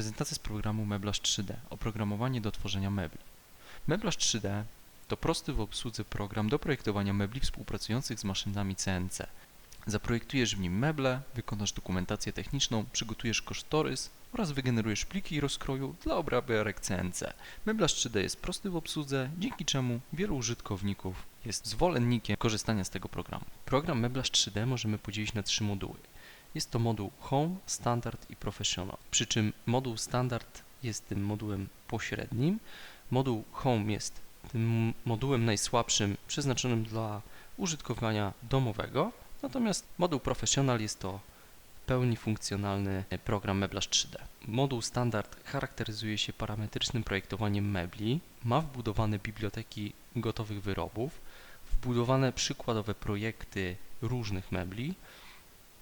Prezentacja z programu Meblarz 3D. Oprogramowanie do tworzenia mebli. Meblarz 3D to prosty w obsłudze program do projektowania mebli współpracujących z maszynami CNC. Zaprojektujesz w nim meble, wykonasz dokumentację techniczną, przygotujesz kosztorys oraz wygenerujesz pliki rozkroju dla obrabiarek CNC. Meblarz 3D jest prosty w obsłudze, dzięki czemu wielu użytkowników jest zwolennikiem korzystania z tego programu. Program Meblarz 3D możemy podzielić na trzy moduły. Jest to moduł Home, Standard i Professional. Przy czym moduł Standard jest tym modułem pośrednim. Moduł Home jest tym modułem najsłabszym, przeznaczonym dla użytkowania domowego. Natomiast moduł Professional jest to pełni funkcjonalny program Meblarz 3D. Moduł Standard charakteryzuje się parametrycznym projektowaniem mebli, ma wbudowane biblioteki gotowych wyrobów, wbudowane przykładowe projekty różnych mebli,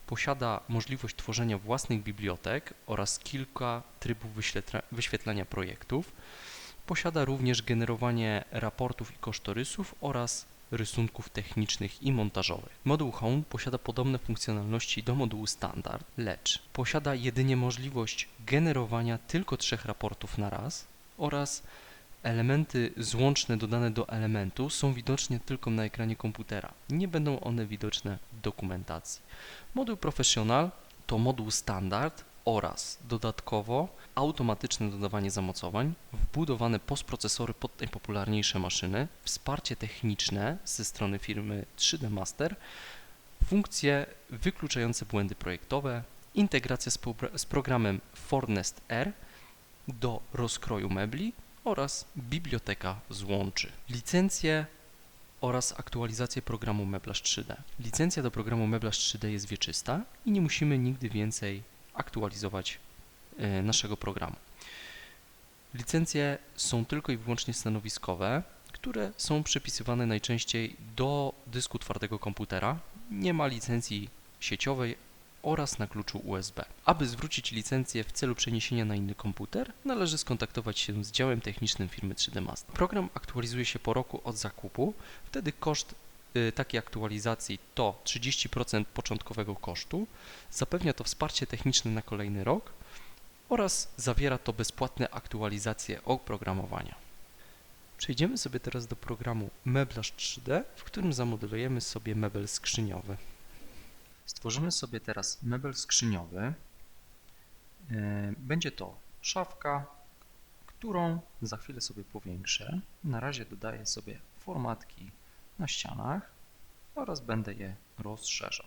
posiada możliwość tworzenia własnych bibliotek oraz kilka trybów wyświetla- wyświetlania projektów. Posiada również generowanie raportów i kosztorysów oraz rysunków technicznych i montażowych. Moduł Home posiada podobne funkcjonalności do modułu Standard, lecz posiada jedynie możliwość generowania tylko trzech raportów na raz oraz elementy złączne dodane do elementu są widoczne tylko na ekranie komputera. Nie będą one widoczne w dokumentacji. Moduł Professional to moduł standard oraz dodatkowo automatyczne dodawanie zamocowań, wbudowane postprocesory pod najpopularniejsze maszyny, wsparcie techniczne ze strony firmy 3D Master, funkcje wykluczające błędy projektowe, integracja z, programem Fornest R do rozkroju mebli oraz biblioteka złączy. Licencje oraz aktualizację programu Meblarz 3D. Licencja do programu Meblarz 3D jest wieczysta i nie musimy nigdy więcej aktualizować e, naszego programu. Licencje są tylko i wyłącznie stanowiskowe, które są przypisywane najczęściej do dysku twardego komputera. Nie ma licencji sieciowej oraz na kluczu USB. Aby zwrócić licencję w celu przeniesienia na inny komputer, należy skontaktować się z działem technicznym firmy 3D Master. Program aktualizuje się po roku od zakupu, wtedy koszt y, takiej aktualizacji to 30% początkowego kosztu, zapewnia to wsparcie techniczne na kolejny rok oraz zawiera to bezpłatne aktualizacje oprogramowania. Przejdziemy sobie teraz do programu Meblarz 3D, w którym zamodelujemy sobie mebel skrzyniowy. Stworzymy sobie teraz mebel skrzyniowy. E, Będzie to szafka, którą za chwilę sobie powiększę. Na razie dodaję sobie formatki na ścianach oraz będę je rozszerzał.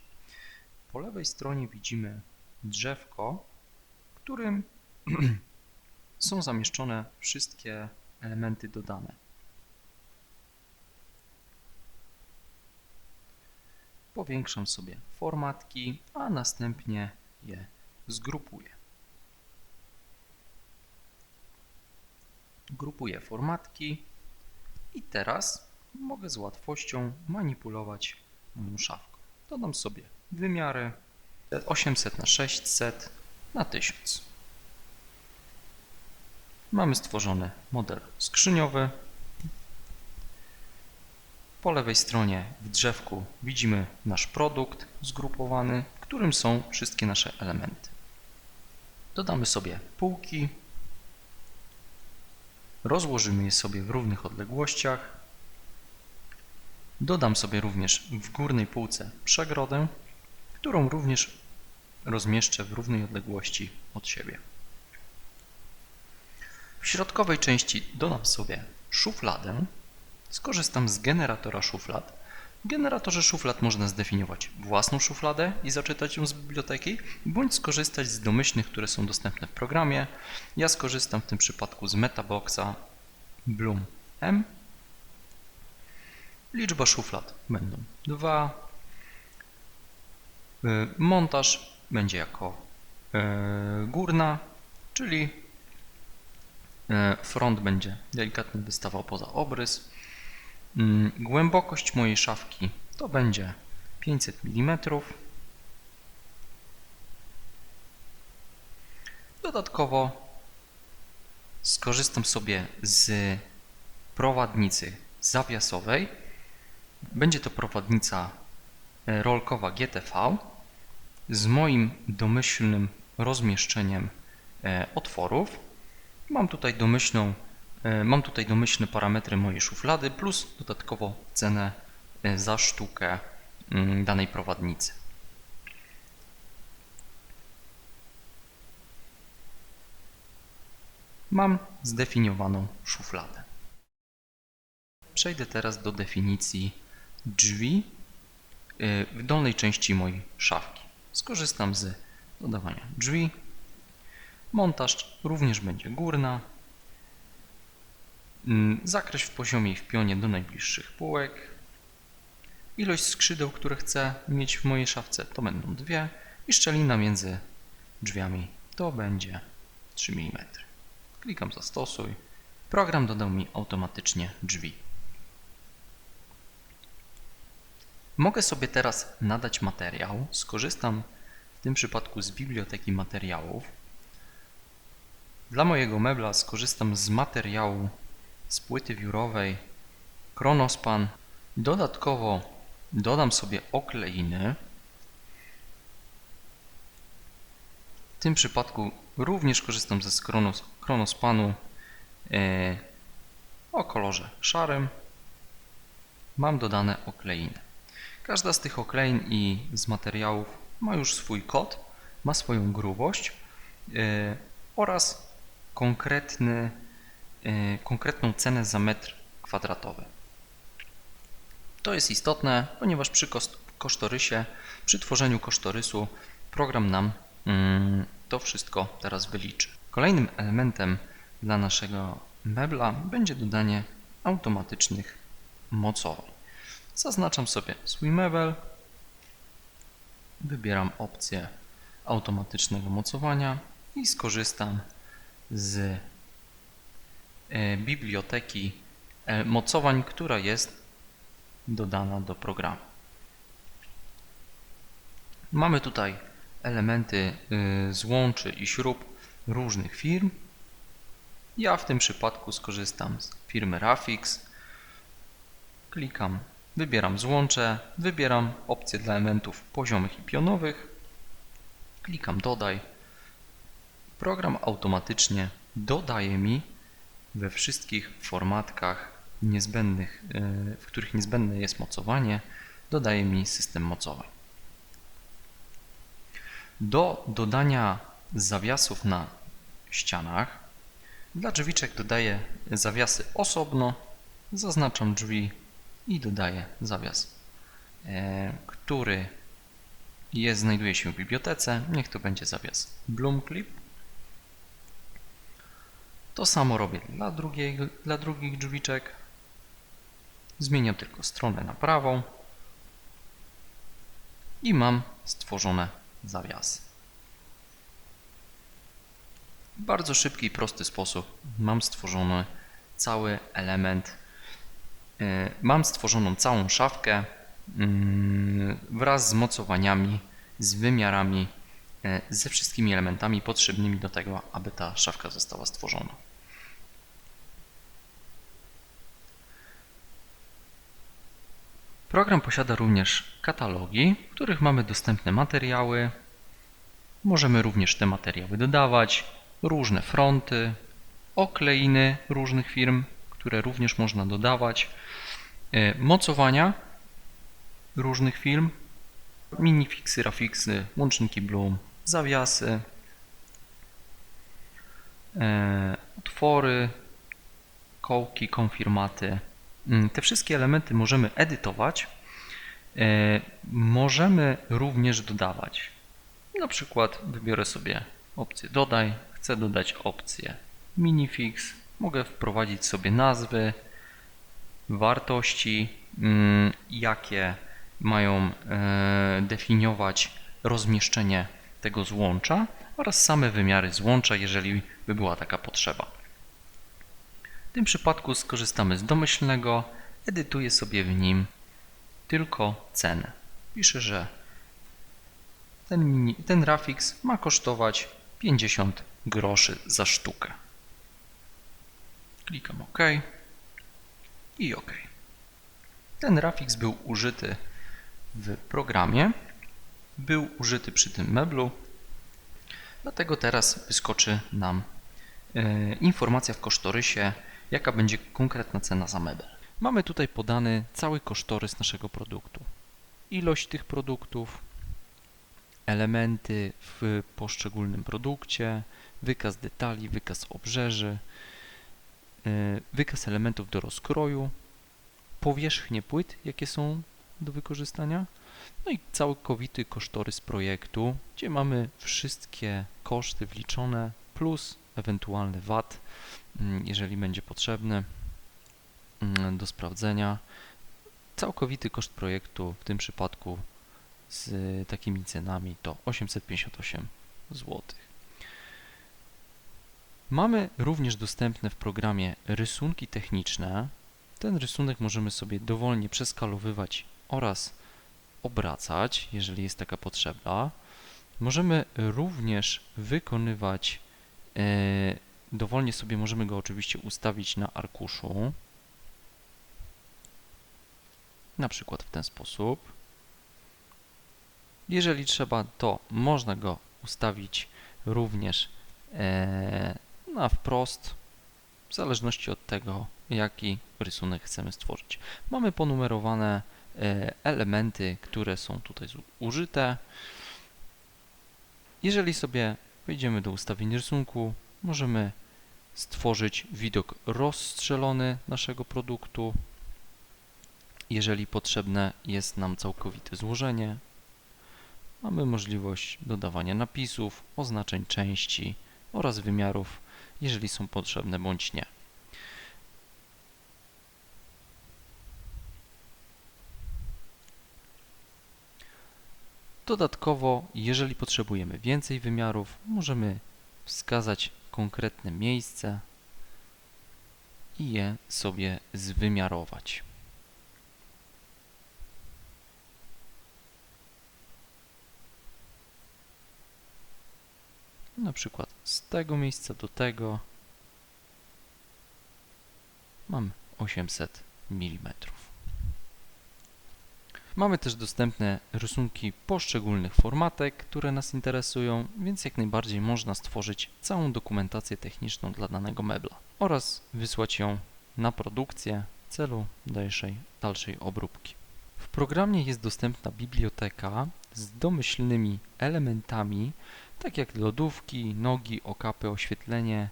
Po lewej stronie widzimy drzewko, w którym są zamieszczone wszystkie elementy dodane. Powiększam sobie formatki, a następnie je zgrupuję. Grupuję formatki i teraz mogę z łatwością manipulować moją szafką. Dodam sobie wymiary 800 na 600 na 1000. Mamy stworzony model skrzyniowy. Po lewej stronie w drzewku widzimy nasz produkt zgrupowany, w którym są wszystkie nasze elementy. Dodamy sobie półki. Rozłożymy je sobie w równych odległościach. Dodam sobie również w górnej półce przegrodę, którą również rozmieszczę w równej odległości od siebie. W środkowej części dodam sobie szufladę. Skorzystam z generatora szuflad. W generatorze szuflad można zdefiniować własną szufladę i zaczytać ją z biblioteki, bądź skorzystać z domyślnych, które są dostępne w programie. Ja skorzystam w tym przypadku z Metaboxa Bloom M. Liczba szuflad będą 2. Montaż będzie jako y, górna, czyli y, front będzie delikatnie wystawał poza obrys. Mm, Głębokość mojej szafki to będzie 500 mm. Dodatkowo skorzystam sobie z prowadnicy zawiasowej. Będzie to prowadnica e, rolkowa GTV z moim domyślnym rozmieszczeniem e, otworów. Mam tutaj domyślną, mam tutaj domyślne parametry mojej szuflady plus dodatkowo cenę e, za sztukę mm, danej prowadnicy. Mam zdefiniowaną szufladę. Przejdę teraz do definicji drzwi y, w dolnej części mojej szafki. Skorzystam z dodawania drzwi. Montaż również będzie górna. Mm, Zakres w poziomie i w pionie do najbliższych półek. Ilość skrzydeł, które chcę mieć w mojej szafce to będą dwie i szczelina między drzwiami to będzie 3 mm. Klikam zastosuj. Program dodał mi automatycznie drzwi. Mogę sobie teraz nadać materiał. Skorzystam w tym przypadku z biblioteki materiałów. Dla mojego mebla skorzystam z materiału z płyty wiórowej Kronospan. Dodatkowo dodam sobie okleiny. W tym przypadku również korzystam ze Kronos, Kronospanu e, o kolorze szarym. Mam dodane okleiny. Każda z tych oklein i z materiałów ma już swój kod, ma swoją grubość e, oraz konkretny, konkretną cenę za metr kwadratowy. To jest istotne, ponieważ przy kosztorysie, przy tworzeniu kosztorysu program nam mm, to wszystko teraz wyliczy. Kolejnym elementem dla naszego mebla będzie dodanie automatycznych mocowań. Zaznaczam sobie swój mebel, wybieram opcję automatycznego mocowania i skorzystam z biblioteki e, mocowań, która jest dodana do programu. Mamy tutaj elementy y, złączy i śrub różnych firm. Ja w tym przypadku skorzystam z firmy Rafix. Klikam, wybieram złącze, wybieram opcję dla elementów poziomych i pionowych. Klikam dodaj. Program automatycznie dodaje mi we wszystkich formatkach niezbędnych, y, w których niezbędne jest mocowanie, dodaje mi system mocowań. Do dodania zawiasów na ścianach dla drzwiczek dodaję zawiasy osobno, zaznaczam drzwi i dodaję zawias, e, który jest, znajduje się w bibliotece. Niech to będzie zawias Bloom Clip. To samo robię dla, drugiego, dla drugich drzwiczek. Zmieniam tylko stronę na prawą i mam stworzone zawiasy. W bardzo szybki i prosty sposób mam stworzony cały element, yy, mam stworzoną całą szafkę yy, wraz z mocowaniami, z wymiarami, ze wszystkimi elementami potrzebnymi do tego, aby ta szafka została stworzona. Program posiada również katalogi, w których mamy dostępne materiały. Możemy również te materiały dodawać, różne fronty, okleiny różnych firm, które również można dodawać, e, mocowania różnych firm, minifixy, rafixy, łączniki Bloom, zawiasy, e, otwory, kołki, konfirmaty. Mm, Te wszystkie elementy możemy edytować. E, Możemy również dodawać. Na przykład wybiorę sobie opcję dodaj, chcę dodać opcję minifix, mogę wprowadzić sobie nazwy, wartości, mm, jakie mają e, definiować rozmieszczenie tego złącza oraz same wymiary złącza, jeżeli by była taka potrzeba. W tym przypadku skorzystamy z domyślnego, edytuję sobie w nim tylko cenę. Piszę, że ten, ten Rafix ma kosztować 50 groszy za sztukę. Klikam OK i OK. Ten Rafix był użyty w programie, był użyty przy tym meblu. Dlatego teraz wyskoczy nam e, informacja w kosztorysie, jaka będzie konkretna cena za mebel. Mamy tutaj podany cały kosztorys naszego produktu. Ilość tych produktów, elementy w poszczególnym produkcie, wykaz detali, wykaz obrzeży, e, wykaz elementów do rozkroju, powierzchnie płyt, jakie są do wykorzystania, no i całkowity kosztorys projektu, gdzie mamy wszystkie koszty wliczone plus ewentualny VAT, mm, jeżeli będzie potrzebny mm, do sprawdzenia. Całkowity koszt projektu w tym przypadku z takimi cenami to 858 zł. Mamy również dostępne w programie rysunki techniczne. Ten rysunek możemy sobie dowolnie przeskalowywać oraz obracać, jeżeli jest taka potrzeba. Możemy również wykonywać, e, dowolnie sobie możemy go oczywiście ustawić na arkuszu, na przykład w ten sposób. Jeżeli trzeba, to można go ustawić również e, na wprost, w zależności od tego, jaki rysunek chcemy stworzyć. Mamy ponumerowane elementy, które są tutaj użyte. Jeżeli sobie wejdziemy do ustawień rysunku, możemy stworzyć widok rozstrzelony naszego produktu. Jeżeli potrzebne jest nam całkowite złożenie, mamy możliwość dodawania napisów, oznaczeń części oraz wymiarów, jeżeli są potrzebne bądź nie. Dodatkowo, jeżeli potrzebujemy więcej wymiarów, możemy wskazać konkretne miejsce i je sobie zwymiarować. Na przykład z tego miejsca do tego mam 800 mm. Mamy też dostępne rysunki poszczególnych formatek, które nas interesują, więc jak najbardziej można stworzyć całą dokumentację techniczną dla danego mebla oraz wysłać ją na produkcję w celu dalszej, dalszej obróbki. W programie jest dostępna biblioteka z domyślnymi elementami, tak jak lodówki, nogi, okapy, oświetlenie,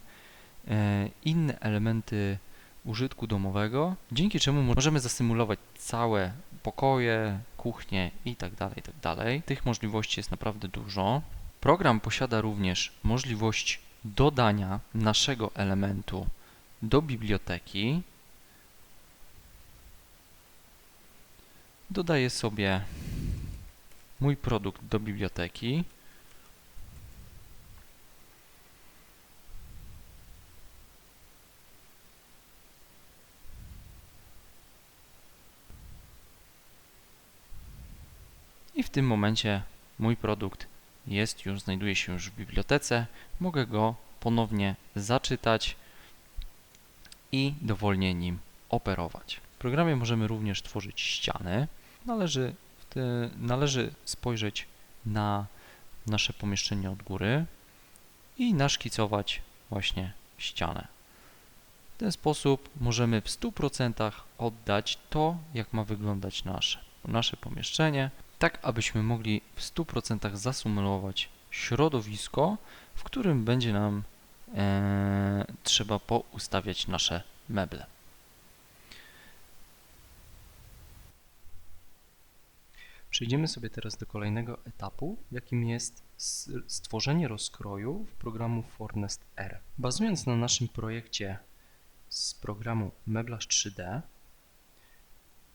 e, inne elementy użytku domowego, dzięki czemu możemy zasymulować całe pokoje, kuchnie itd., tak itd. Tak Tych możliwości jest naprawdę dużo. Program posiada również możliwość dodania naszego elementu do biblioteki. Dodaję sobie mój produkt do biblioteki. W tym momencie mój produkt jest już, znajduje się już w bibliotece. Mogę go ponownie zaczytać i dowolnie nim operować. W programie możemy również tworzyć ściany. Należy, te, należy spojrzeć na nasze pomieszczenie od góry i naszkicować właśnie ścianę. W ten sposób możemy w 100% oddać to, jak ma wyglądać nasze, nasze pomieszczenie tak abyśmy mogli w 100% zasymulować środowisko, w którym będzie nam e, trzeba poustawiać nasze meble. Przejdziemy sobie teraz do kolejnego etapu, jakim jest stworzenie rozkroju w programu Fornest R. Bazując na naszym projekcie z programu Meblarz 3D,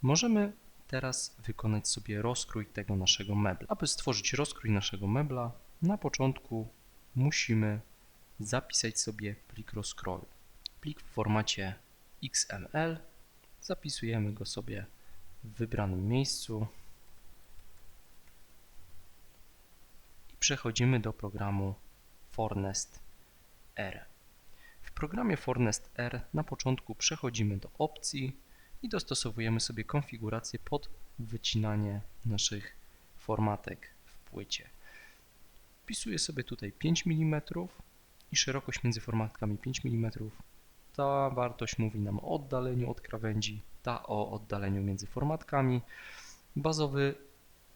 możemy teraz wykonać sobie rozkrój tego naszego mebla. Aby stworzyć rozkrój naszego mebla, na początku musimy zapisać sobie plik rozkroju. Plik w formacie XML, zapisujemy go sobie w wybranym miejscu i przechodzimy do programu Fornest R. W programie Fornest R na początku przechodzimy do opcji i dostosowujemy sobie konfigurację pod wycinanie naszych formatek w płycie. Wpisuję sobie tutaj 5 mm i szerokość między formatkami 5 mm. Ta wartość mówi nam o oddaleniu od krawędzi, ta o oddaleniu między formatkami. Bazowy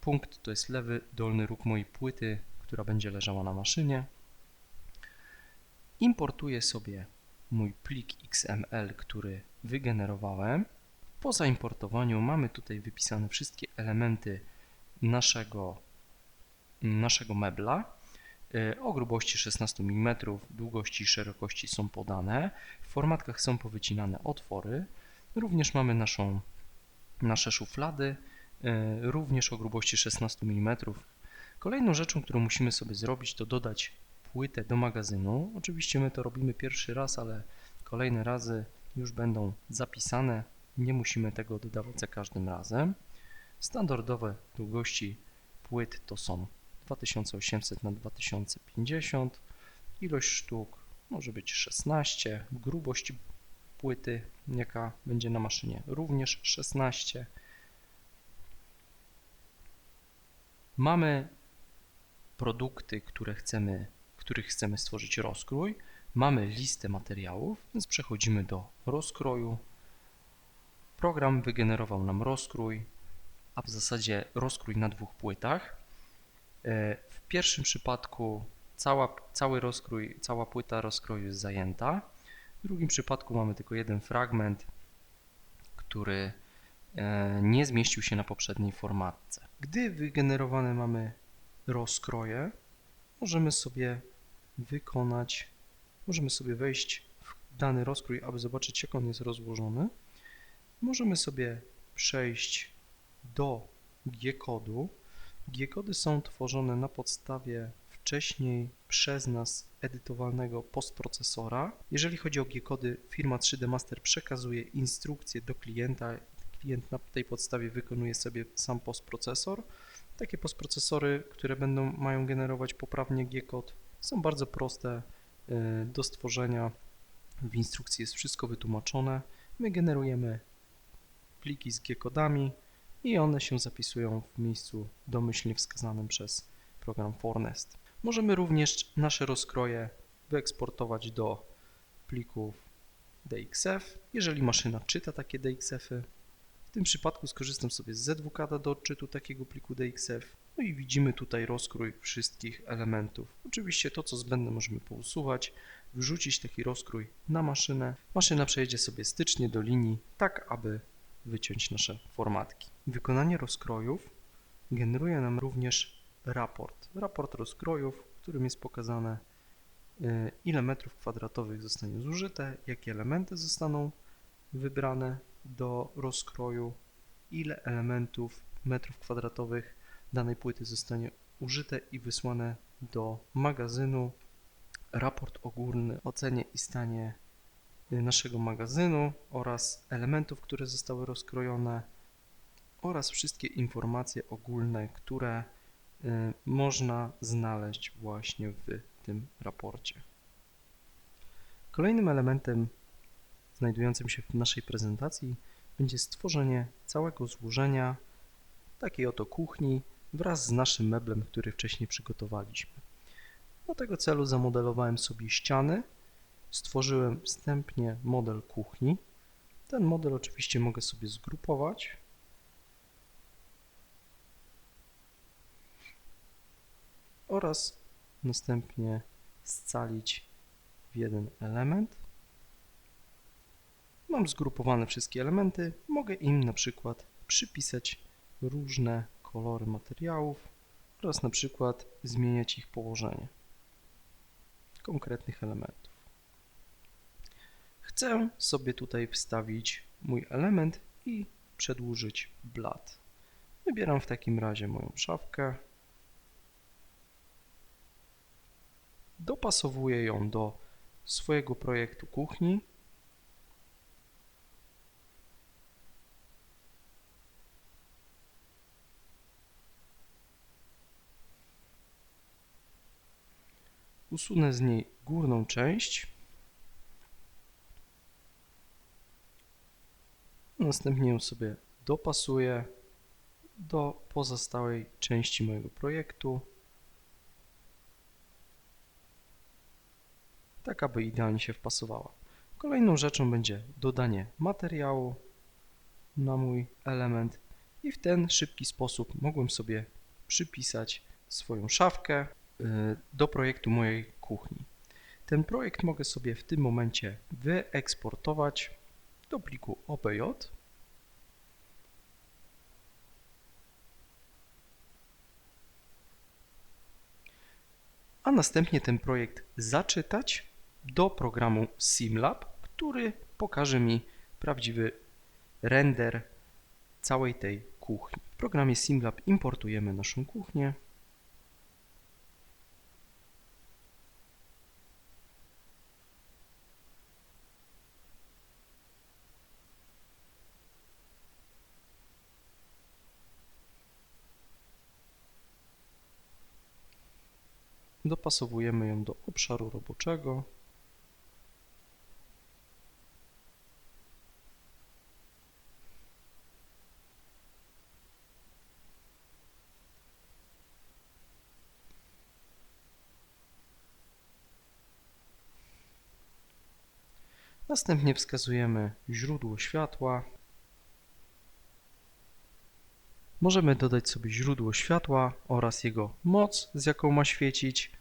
punkt to jest lewy dolny róg mojej płyty, która będzie leżała na maszynie. Importuję sobie mój plik XML, który wygenerowałem. Po zaimportowaniu mamy tutaj wypisane wszystkie elementy naszego, naszego mebla. E, O grubości 16 mm, długości i szerokości są podane. W formatkach są powycinane otwory. Również mamy naszą, nasze szuflady, e, również o grubości 16 mm. Kolejną rzeczą, którą musimy sobie zrobić, to dodać płytę do magazynu. Oczywiście my to robimy pierwszy raz, ale kolejne razy już będą zapisane. Nie musimy tego dodawać za każdym razem. Standardowe długości płyt to są 2800 na 2050. Ilość sztuk może być 16. Grubość płyty, jaka będzie na maszynie, również 16. Mamy produkty, które chcemy, których chcemy stworzyć rozkrój. Mamy listę materiałów, więc przechodzimy do rozkroju. Program wygenerował nam rozkrój, a w zasadzie rozkrój na dwóch płytach. E, W pierwszym przypadku cała, cały rozkrój, cała płyta rozkroju jest zajęta. W drugim przypadku mamy tylko jeden fragment, który e, nie zmieścił się na poprzedniej formatce. Gdy wygenerowane mamy rozkroje, możemy sobie wykonać, możemy sobie wejść w dany rozkrój, aby zobaczyć jak on jest rozłożony. Możemy sobie przejść do G-kodu. G-kody są tworzone na podstawie wcześniej przez nas edytowalnego postprocesora. Jeżeli chodzi o G-kody, firma 3D Master przekazuje instrukcje do klienta. Klient na tej podstawie wykonuje sobie sam postprocesor. Takie postprocesory, które będą, mają generować poprawnie G-kod, są bardzo proste y, do stworzenia. W instrukcji jest wszystko wytłumaczone. My generujemy pliki z G-kodami i one się zapisują w miejscu domyślnie wskazanym przez program Fornest. Możemy również nasze rozkroje wyeksportować do plików DXF, jeżeli maszyna czyta takie DXF-y. W tym przypadku skorzystam sobie z ZWKD do odczytu takiego pliku DXF. No i widzimy tutaj rozkrój wszystkich elementów. Oczywiście to, co zbędne możemy pousuwać, wrzucić taki rozkrój na maszynę. Maszyna przejedzie sobie stycznie do linii, tak aby wyciąć nasze formatki. Wykonanie rozkrojów generuje nam również raport. Raport rozkrojów, w którym jest pokazane y, ile metrów kwadratowych zostanie zużyte, jakie elementy zostaną wybrane do rozkroju, ile elementów metrów kwadratowych danej płyty zostanie użyte i wysłane do magazynu. Raport ogólny o i stanie naszego magazynu oraz elementów, które zostały rozkrojone oraz wszystkie informacje ogólne, które y, można znaleźć właśnie w tym raporcie. Kolejnym elementem znajdującym się w naszej prezentacji będzie stworzenie całego złożenia takiej oto kuchni wraz z naszym meblem, który wcześniej przygotowaliśmy. Do tego celu zamodelowałem sobie ściany, stworzyłem wstępnie model kuchni. Ten model oczywiście mogę sobie zgrupować. oraz następnie scalić w jeden element. Mam zgrupowane wszystkie elementy, mogę im na przykład przypisać różne kolory materiałów oraz na przykład zmieniać ich położenie konkretnych elementów. Chcę sobie tutaj wstawić mój element i przedłużyć blat. Wybieram w takim razie moją szafkę. Dopasowuję ją do swojego projektu kuchni. Usunę z niej górną część. Następnie ją sobie dopasuję do pozostałej części mojego projektu. tak aby idealnie się wpasowała. Kolejną rzeczą będzie dodanie materiału na mój element i w ten szybki sposób mogłem sobie przypisać swoją szafkę y, do projektu mojej kuchni. Ten projekt mogę sobie w tym momencie wyeksportować do pliku OBJ. A następnie ten projekt zaczytać do programu SimLab, który pokaże mi prawdziwy render całej tej kuchni. W programie SimLab importujemy naszą kuchnię. Dopasowujemy ją do obszaru roboczego. Następnie wskazujemy źródło światła. Możemy dodać sobie źródło światła oraz jego moc, z jaką ma świecić.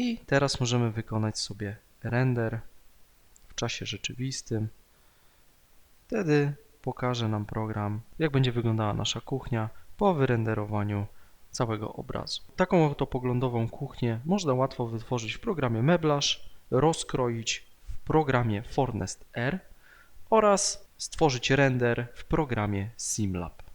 I teraz możemy wykonać sobie render w czasie rzeczywistym. Wtedy pokaże nam program, jak będzie wyglądała nasza kuchnia po wyrenderowaniu całego obrazu. Taką oto poglądową kuchnię można łatwo wytworzyć w programie Meblarz, rozkroić w programie Fornest R oraz stworzyć render w programie SimLab.